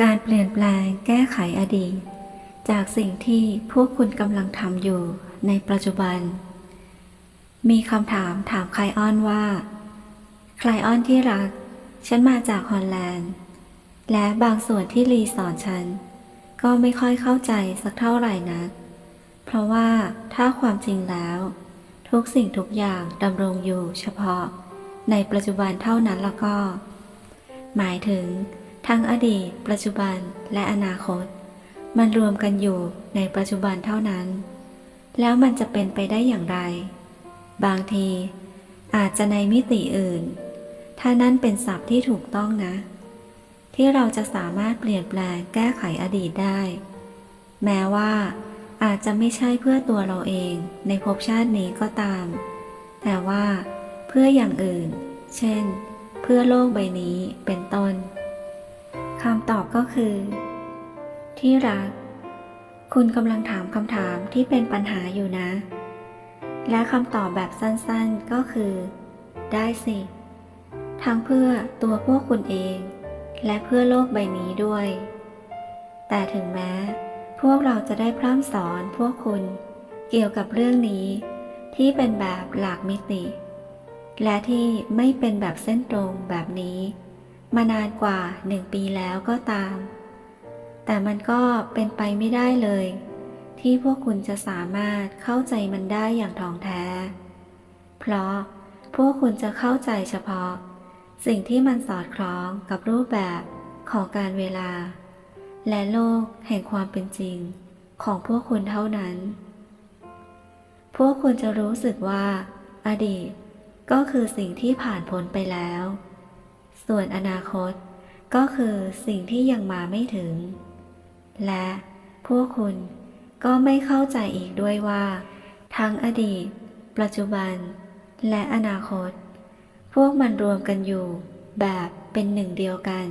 การเปลี่ยนแปลงแก้ไขอดีต จากสิ่งที่พวกคุณกำลังทำอยู่ในปัจจุบัน มีคำถามถามไคลออนว่า ไคลออนที่รัก ฉันมาจากฮอลแลนด์ และบางส่วนที่ลีสอนฉัน ก็ไม่ค่อยเข้าใจสักเท่าไหร่นะเพราะว่าถ้าความจริงแล้ว ทุกสิ่งทุกอย่างดำรงอยู่เฉพาะในปัจจุบันเท่านั้นแล้วก็ หมายถึง ทั้งอดีต ปัจจุบันและอนาคต มันรวมกันอยู่ในปัจจุบันเท่านั้น แล้วมันจะเป็นไปได้อย่างไร บางที อาจจะในมิติอื่น ถ้านั่นเป็นศัพท์ที่ถูกต้องนะ ที่เราจะสามารถเปลี่ยนแปลงแก้ไขอดีตได้ แม้ว่าอาจจะไม่ใช่เพื่อตัวเราเองในภพชาตินี้ก็ตาม แต่ว่าเพื่ออย่างอื่น เช่น เพื่อโลกใบนี้เป็นต้น คำตอบก็คือ ที่รัก คุณกำลังถามคำถามที่เป็นปัญหาอยู่นะ และคำตอบแบบสั้นๆก็คือ ได้สิ ทั้งเพื่อตัวพวกคุณเอง และเพื่อโลกใบนี้ด้วย แต่ถึงแม้ พวกเราจะได้พร่ำสอนพวกคุณเกี่ยวกับเรื่องนี้ ที่เป็นแบบหลากมิติ และที่ไม่เป็นแบบเส้นตรงแบบนี้ มานานกว่าหนึ่งปีแล้วก็ตาม แต่มันก็เป็นไปไม่ได้เลย ที่พวกคุณจะสามารถเข้าใจมันได้อย่างท่องแท้ เพราะพวกคุณจะเข้าใจเฉพาะ สิ่งที่มันสอดคล้องกับรูปแบบของการเวลา และโลกแห่งความเป็นจริง ของพวกคุณเท่านั้น พวกคุณจะรู้สึกว่า อดีตก็คือสิ่งที่ผ่านพ้นไปแล้ว ส่วนอนาคตก็คือสิ่งที่ยังมาไม่ถึง และพวกคุณก็ไม่เข้าใจอีกด้วยว่า ทั้งอดีต ปัจจุบัน และอนาคต พวกมันรวมกันอยู่แบบเป็นหนึ่งเดียวกัน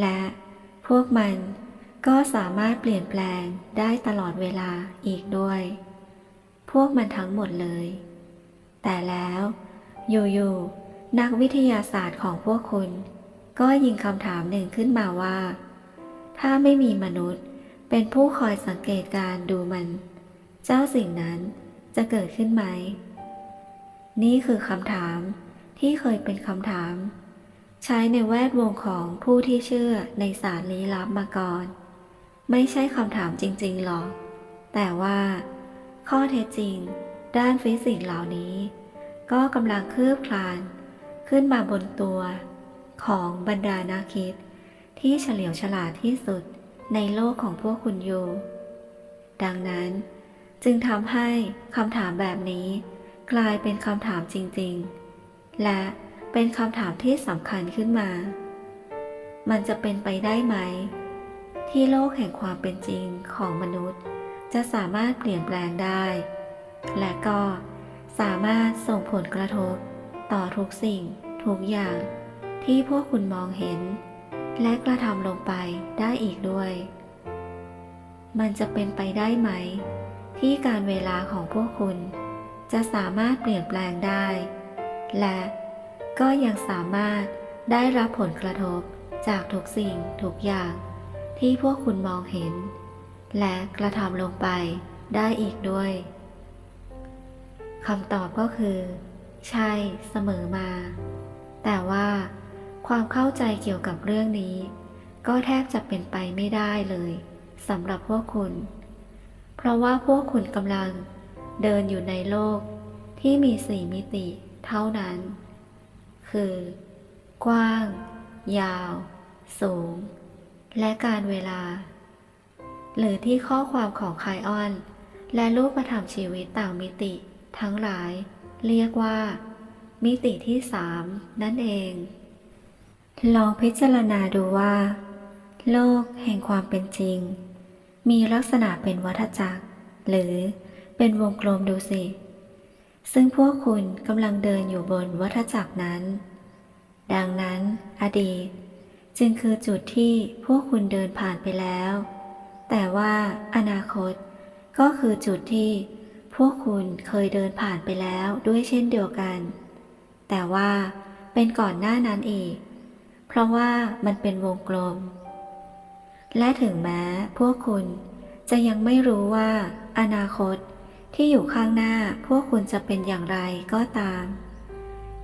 และพวกมันก็สามารถเปลี่ยนแปลงได้ตลอดเวลาอีกด้วย พวกมันทั้งหมดเลย แต่แล้ว อยู่ๆ นักวิทยาศาสตร์ของพวกคุณ ก็ยิงคำถามหนึ่งขึ้นมาว่า ถ้าไม่มีมนุษย์เป็นผู้คอยสังเกตการดูมัน เจ้าสิ่งนั้นจะเกิดขึ้นไหม นี่คือคำถามที่เคยเป็นคำถาม ใช้ในแวดวงของผู้ที่เชื่อในศาสตร์ลี้ลับมาก่อน ไม่ใช่คำถามจริงๆหรอก แต่ว่า ข้อเท็จจริง ด้านฟิสิกส์เหล่านี้ ก็กำลังคืบคลาน ขึ้นมาบนตัว ของบรรดานักคิด ที่เฉลียวฉลาดที่สุดในโลกของพวกคุณอยู่ ดังนั้น จึงทำให้คำถามแบบนี้ กลายเป็นคำถามจริงๆ และเป็นคำถามที่สำคัญขึ้นมา มันจะเป็นไปได้ไหม ที่โลกแห่งความเป็นจริงของมนุษย์ จะสามารถเปลี่ยนแปลงได้ และก็สามารถส่งผลกระทบ ต่อทุกสิ่ง ทุกอย่าง ที่พวกคุณมองเห็น และกระทำลงไปได้อีกด้วย มันจะเป็นไปได้ไหม ที่การเวลาของพวกคุณ จะสามารถเปลี่ยนแปลงได้ และก็ยังสามารถได้รับผลกระทบจากทุกสิ่งทุกอย่าง ที่พวกคุณมองเห็น และกระทำลงไปได้อีกด้วยคำตอบก็คือ ใช่เสมอมา แต่ว่าความเข้าใจเกี่ยวกับเรื่องนี้ ก็แทบจะเป็นไปไม่ได้เลยสำหรับพวกคุณ เพราะว่าพวกคุณกำลังเดินอยู่ในโลกที่มีสี่มิติเท่านั้น คือ กว้าง ยาว สูง และการเวลา หรือที่ข้อความของไคออน และรูปธรรมชีวิตต่างมิติทั้งหลาย เรียกว่า มิติที่สามนั่นเอง ลองพิจารณาดูว่า โลกแห่งความเป็นจริง มีลักษณะเป็นวัฏจักร หรือเป็นวงกลมดูสิ ซึ่งพวกคุณกำลังเดินอยู่บนวัฏจักรนั้น ดังนั้น อดีต จึงคือจุดที่พวกคุณเดินผ่านไปแล้ว แต่ว่าอนาคตก็คือจุดที่ พวกคุณเคยเดินผ่านไปแล้วด้วยเช่นเดียวกัน แต่ว่าเป็นก่อนหน้านั้นอีก เพราะว่ามันเป็นวงกลม และถึงแม้พวกคุณจะยังไม่รู้ว่า อนาคตที่อยู่ข้างหน้าพวกคุณจะเป็นอย่างไรก็ตาม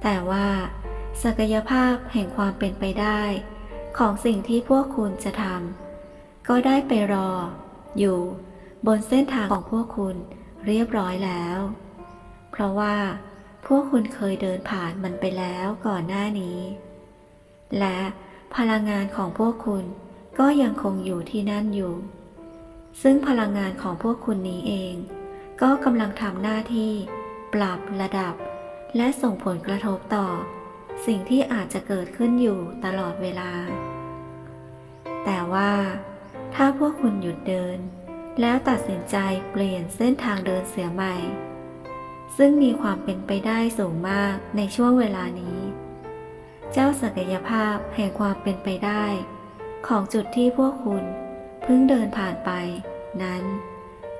แต่ว่า ศักยภาพแห่งความเป็นไปได้ ของสิ่งที่พวกคุณจะทำก็ได้ไปรอ อยู่บนเส้นทางของพวกคุณ เรียบร้อยแล้ว เพราะว่าพวกคุณเคยเดินผ่านมันไปแล้วก่อนหน้านี้ และพลังงานของพวกคุณก็ยังคงอยู่ที่นั่นอยู่ ซึ่งพลังงานของพวกคุณนี้เอง ก็กำลังทำหน้าที่ ปรับระดับ และส่งผลกระทบต่อ สิ่งที่อาจจะเกิดขึ้นอยู่ตลอดเวลา แต่ว่าถ้าพวกคุณหยุดเดิน แล้วตัดสินใจเปลี่ยนเส้นทางเดินเสียใหม่ ซึ่งมีความเป็นไปได้สูงมากในช่วงเวลานี้ เจ้าศักยภาพแห่งความเป็นไปได้ ของจุดที่พวกคุณเพิ่งเดินผ่านไป นั้น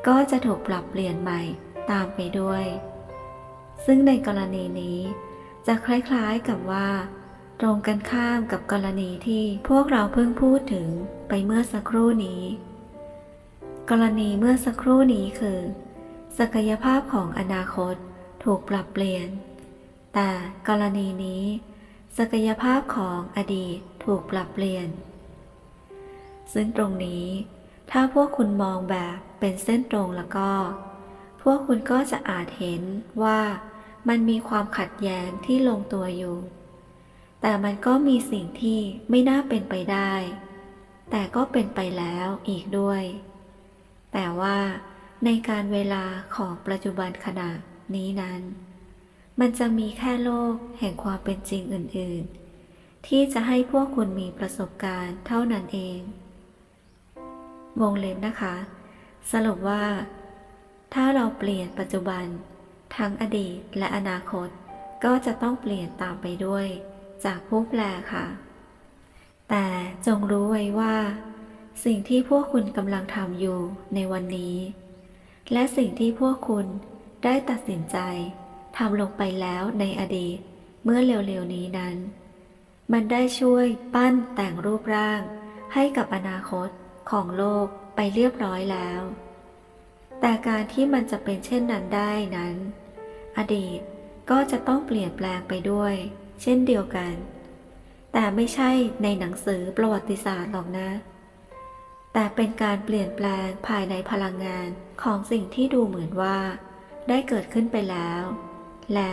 ก็จะถูกปรับเปลี่ยนใหม่ตามไปด้วย ซึ่งในกรณีนี้ จะคล้ายๆกับว่า ตรงกันข้ามกับกรณีที่พวกเราเพิ่งพูดถึงไปเมื่อสักครู่นี้ กรณีเมื่อสักครู่นี้คือ ศักยภาพของอนาคตถูกปรับเปลี่ยน แต่กรณีนี้ ศักยภาพของอดีตถูกปรับเปลี่ยน ซึ่งตรงนี้ ถ้าพวกคุณมองแบบเป็นเส้นตรงแล้วก็ พวกคุณก็จะอาจเห็นว่ามันมีความขัดแย้งที่ลงตัวอยู่ แต่มันก็มีสิ่งที่ไม่น่าเป็นไปได้ แต่ก็เป็นไปแล้วอีกด้วย แต่ว่าในการเวลาของปัจจุบันขณะนี้นั้น มันจะมีแค่โลกแห่งความเป็นจริงอื่น ๆ ที่จะให้พวกคุณมีประสบการณ์เท่านั้นเอง วงเล็บนะคะ สรุปว่า ถ้าเราเปลี่ยนปัจจุบัน ทั้งอดีตและอนาคต ก็จะต้องเปลี่ยนตามไปด้วย จากผู้แปลค่ะ แต่จงรู้ไว้ว่า สิ่งที่พวกคุณกำลังทำอยู่ในวันนี้ และสิ่งที่พวกคุณได้ตัดสินใจทำลงไปแล้วในอดีตเมื่อเร็วๆนี้นั้น มันได้ช่วยปั้นแต่งรูปร่าง ให้กับอนาคตของโลกไปเรียบร้อยแล้ว แต่การที่มันจะเป็นเช่นนั้นได้นั้น อดีตก็จะต้องเปลี่ยนแปลงไปด้วย เช่นเดียวกัน แต่ไม่ใช่ในหนังสือประวัติศาสตร์หรอกนะ แต่เป็นการเปลี่ยนแปลงภายในพลังงานของสิ่งที่ดูเหมือนว่า ได้เกิดขึ้นไปแล้ว และ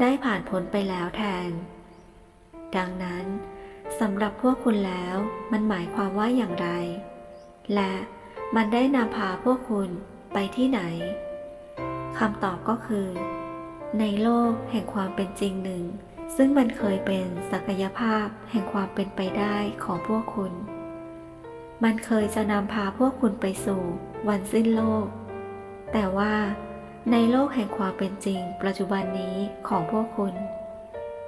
ได้ผ่านพ้นไปแล้วแทน ดังนั้นสำหรับพวกคุณแล้วมันหมายความว่าอย่างไร และมันได้นำพาพวกคุณไปที่ไหนคำตอบก็คือ ในโลกแห่งความเป็นจริงหนึ่ง ซึ่งมันเคยเป็นศักยภาพแห่งความเป็นไปได้ของพวกคุณ มันเคยจะนำพาพวกคุณไปสู่วันสิ้นโลก แต่ว่าในโลกแห่งความเป็นจริง ปัจจุบันนี้ของพวกคุณ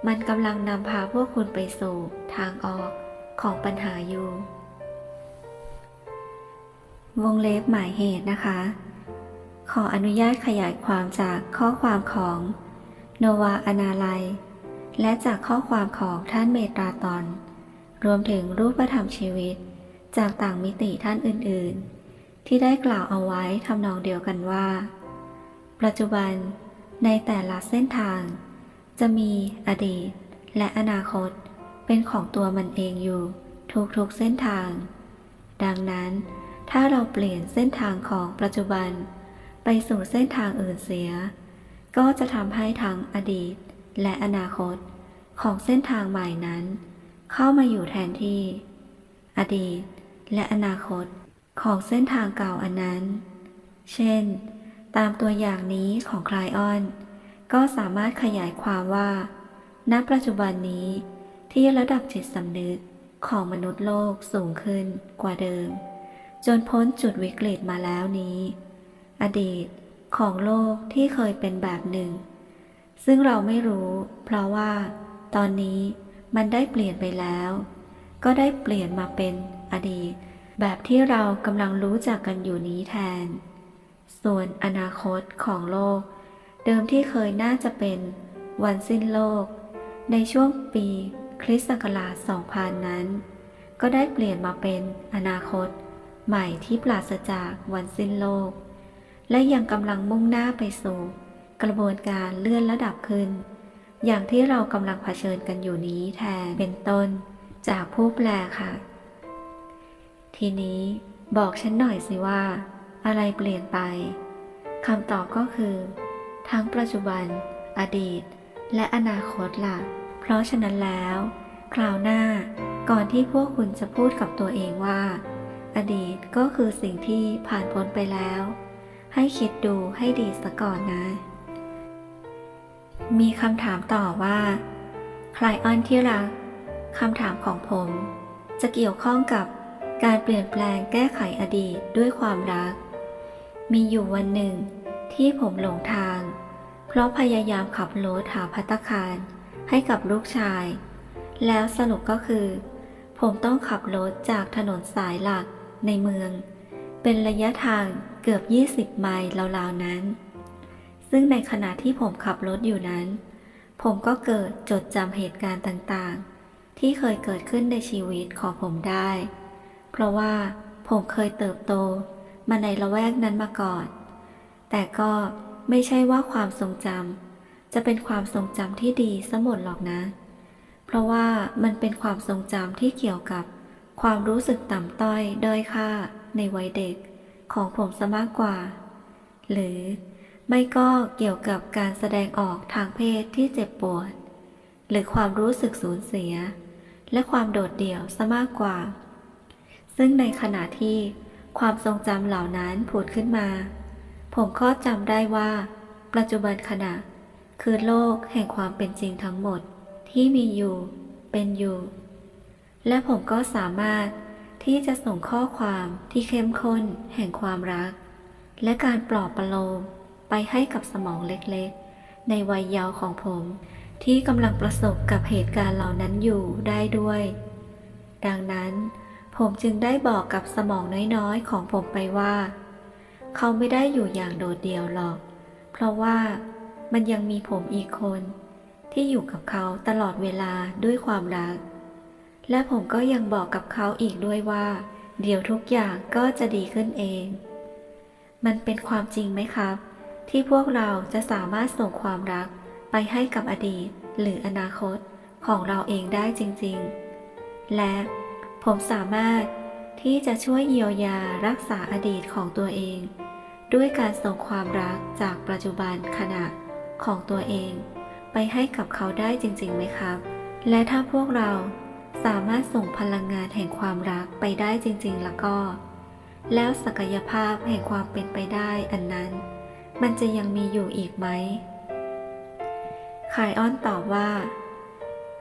มันกำลังนำพาพวกคุณไปสู่ทางออกของปัญหาอยู่ วงเล็บหมายเหตุนะคะ ขออนุญาตขยายความจากข้อความของโนวาอนาลัย และจากข้อความของท่านเมตราตอน รวมถึงรูปธรรมชีวิต จากต่างมิติท่านอื่นๆ ที่ได้กล่าวเอาไว้ทำนองเดียวกันว่า ปัจจุบันในแต่ละเส้นทาง จะมีอดีตและอนาคตเป็นของตัวมันเองอยู่ทุกๆเส้นทาง ดังนั้น ถ้าเราเปลี่ยนเส้นทางของปัจจุบัน ไปสู่เส้นทางอื่นเสีย ก็จะทำให้ทั้งอดีตและอนาคตของเส้นทางใหม่นั้น เข้ามาอยู่แทนที่ อดีต และอนาคตของเส้นทางเก่าอันนั้น เช่น ตามตัวอย่างนี้ของคลายออน ก็สามารถขยายความว่า ณ ปัจจุบันนี้ที่ระดับจิตสำนึกของมนุษย์โลกสูงขึ้นกว่าเดิม จนพ้นจุดวิกฤตมาแล้วนี้ อดีตของโลกที่เคยเป็นแบบหนึ่ง ซึ่งเราไม่รู้ เพราะว่า ตอนนี้มันได้เปลี่ยนไปแล้ว ก็ได้เปลี่ยนมาเป็นอดีต แบบที่เรากำลังรู้จักกันอยู่นี้แทน ส่วนอนาคตของโลก เดิมที่เคยน่าจะเป็นวันสิ้นโลก ในช่วงปีคริสต์ศักราช 2000 นั้นก็ก็ได้เปลี่ยนมาเป็นอนาคต ใหม่ที่ปราศจากวันสิ้นโลก และยังกำลังมุ่งหน้าไปสู่ กระบวนการเลื่อนระดับขึ้น อย่างที่เรากำลังเผชิญกันอยู่นี้แทนเป็นต้น จากผู้แปลค่ะ ทีนี้บอกฉันหน่อยสิว่า อะไรเปลี่ยนไปคำตอบก็คือ ทั้งปัจจุบัน อดีต และอนาคตล่ะ เพราะฉะนั้นแล้ว คราวหน้าก่อนที่พวกคุณจะพูดกับตัวเองว่า อดีตก็คือสิ่งที่ผ่านพ้นไปแล้ว ให้คิดดูให้ดีซะก่อนนะ มีคำถามต่อว่า ใครอ้อนที่รัก คำถามของผม จะเกี่ยวข้องกับการเปลี่ยนแปลงแก้ไขอดีตด้วยความรัก มีอยู่วันหนึ่งที่ผมหลงทาง เพราะพยายามขับรถหาพัตคารให้กับลูกชาย แล้วสรุปก็คือ ผมต้องขับรถจากถนนสายหลักในเมือง เป็นระยะทางเกือบ 20 ไมล์ราวๆนั้น ซึ่งในขณะที่ผมขับรถอยู่นั้น ผมก็เกิดจดจำเหตุการณ์ต่างๆ ที่เคยเกิดขึ้นในชีวิตของผมได้ เพราะว่าผมเคยเติบโตมาในละแวกนั้นมาก่อน แต่ก็ไม่ใช่ว่าความทรงจำจะเป็นความทรงจำที่ดีสมดหรอกนะ เพราะว่ามันเป็นความทรงจำที่เกี่ยวกับความรู้สึกต่ำต้อยด้อยค่าในวัยเด็กของผมซะมากกว่า หรือไม่ก็เกี่ยวกับการแสดงออกทางเพศที่เจ็บปวด หรือความรู้สึกสูญเสีย และความโดดเดี่ยวซะมากกว่า ซึ่งในขณะที่ความทรงจำเหล่านั้นผุดขึ้นมา ผมก็จำได้ว่า ปัจจุบันขณะ คือโลกแห่งความเป็นจริงทั้งหมดที่มีอยู่เป็นอยู่ และผมก็สามารถที่จะส่งข้อความที่เข้มข้นแห่งความรัก และการปลอบประโลมไปให้กับสมองเล็กๆ ในวัยเยาว์ของผม ที่กำลังประสบกับเหตุการณ์เหล่านั้นอยู่ได้ด้วย ดังนั้น ผมจึงได้บอกกับสมองน้อยๆ ของผมไปว่า เขาไม่ได้อยู่อย่างโดดเดี่ยวหรอก เพราะว่ามันยังมีผมอีกคน ที่อยู่กับเขาตลอดเวลาด้วยความรัก และผมก็ยังบอกกับเขาอีกด้วยว่า เดี๋ยวทุกอย่างก็จะดีขึ้นเอง มันเป็นความจริงไหมครับ ที่พวกเราจะสามารถส่งความรัก ไปให้กับอดีตหรืออนาคตของเราเองได้จริงๆ และผมสามารถที่จะช่วยเยียวยารักษาอดีตของตัวเอง ด้วยการส่งความรักจากปัจจุบันขณะของตัวเอง ไปให้กับเขาได้จริงๆไหมครับ และถ้าพวกเราสามารถส่งพลังงานแห่งความรักไปได้จริงๆ แล้วก็ แล้วศักยภาพแห่งความเป็นไปได้อันนั้น มันจะยังมีอยู่อีกไหม คายอ้อนตอบว่า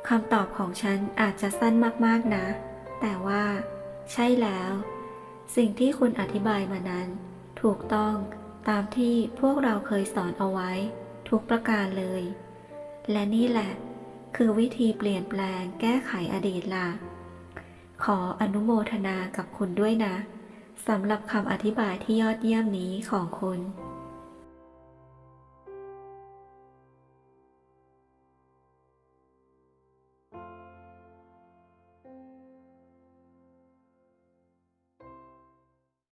คำตอบของฉันอาจจะสั้นมากๆนะ แต่ว่า ใช่แล้ว สิ่งที่คุณอธิบายมานั้น ถูกต้องตามที่พวกเราเคยสอนเอาไว้ ทุกประการเลย และนี่แหละ คือวิธีเปลี่ยนแปลงแก้ไขอดีตล่ะ ขออนุโมทนากับคุณด้วยนะสำหรับคำอธิบายที่ยอดเยี่ยมนี้ของคุณ